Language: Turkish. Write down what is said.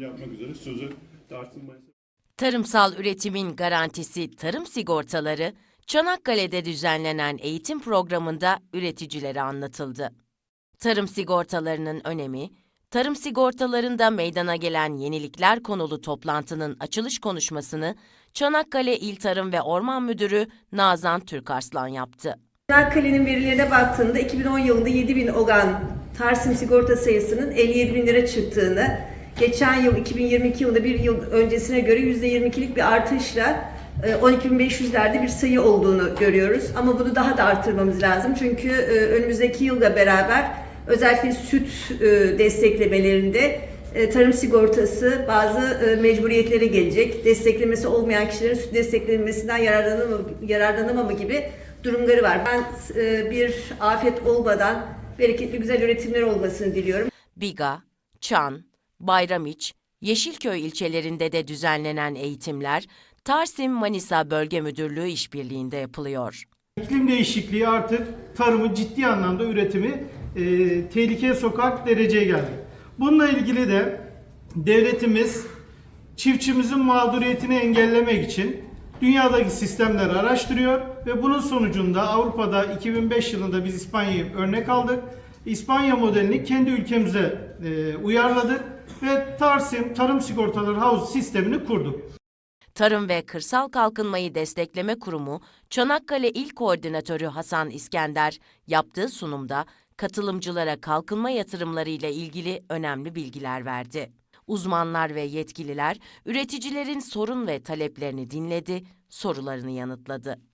yapmak üzere sözü Mayıs'a Tarımsal üretimin garantisi tarım sigortaları, Çanakkale'de düzenlenen eğitim programında üreticilere anlatıldı. Tarım sigortalarının önemi, tarım sigortalarında meydana gelen yenilikler konulu toplantının açılış konuşmasını Çanakkale İl Tarım ve Orman Müdürü Nazan Türkarslan yaptı. Çanakkale'nin verilerine baktığında 2010 yılında 7 bin olan Tarsim sigorta sayısının 57 bin lira çıktığını, geçen yıl 2022 yılında bir yıl öncesine göre %22'lik bir artışla e, 12.500'lerde bir sayı olduğunu görüyoruz. Ama bunu daha da arttırmamız lazım. Çünkü e, önümüzdeki yılla beraber özellikle süt e, desteklemelerinde e, tarım sigortası bazı e, mecburiyetlere gelecek. Desteklemesi olmayan kişilerin süt desteklenmesinden yararlanamama, yararlanamama gibi durumları var. Ben e, bir afet olmadan bereketli güzel üretimler olmasını diliyorum. Biga, Çan, Bayramiç, Yeşilköy ilçelerinde de düzenlenen eğitimler Tarsim Manisa Bölge Müdürlüğü işbirliğinde yapılıyor. İklim değişikliği artık tarımı ciddi anlamda üretimi e, tehlikeye sokar dereceye geldi. Bununla ilgili de devletimiz çiftçimizin mağduriyetini engellemek için dünyadaki sistemleri araştırıyor ve bunun sonucunda Avrupa'da 2005 yılında biz İspanya'yı örnek aldık. İspanya modelini kendi ülkemize e, uyarladık ve Tarsim Tarım Sigortaları Havuz sistemini kurduk. Tarım ve Kırsal Kalkınmayı Destekleme Kurumu Çanakkale İl Koordinatörü Hasan İskender yaptığı sunumda katılımcılara kalkınma yatırımları ile ilgili önemli bilgiler verdi. Uzmanlar ve yetkililer üreticilerin sorun ve taleplerini dinledi, sorularını yanıtladı.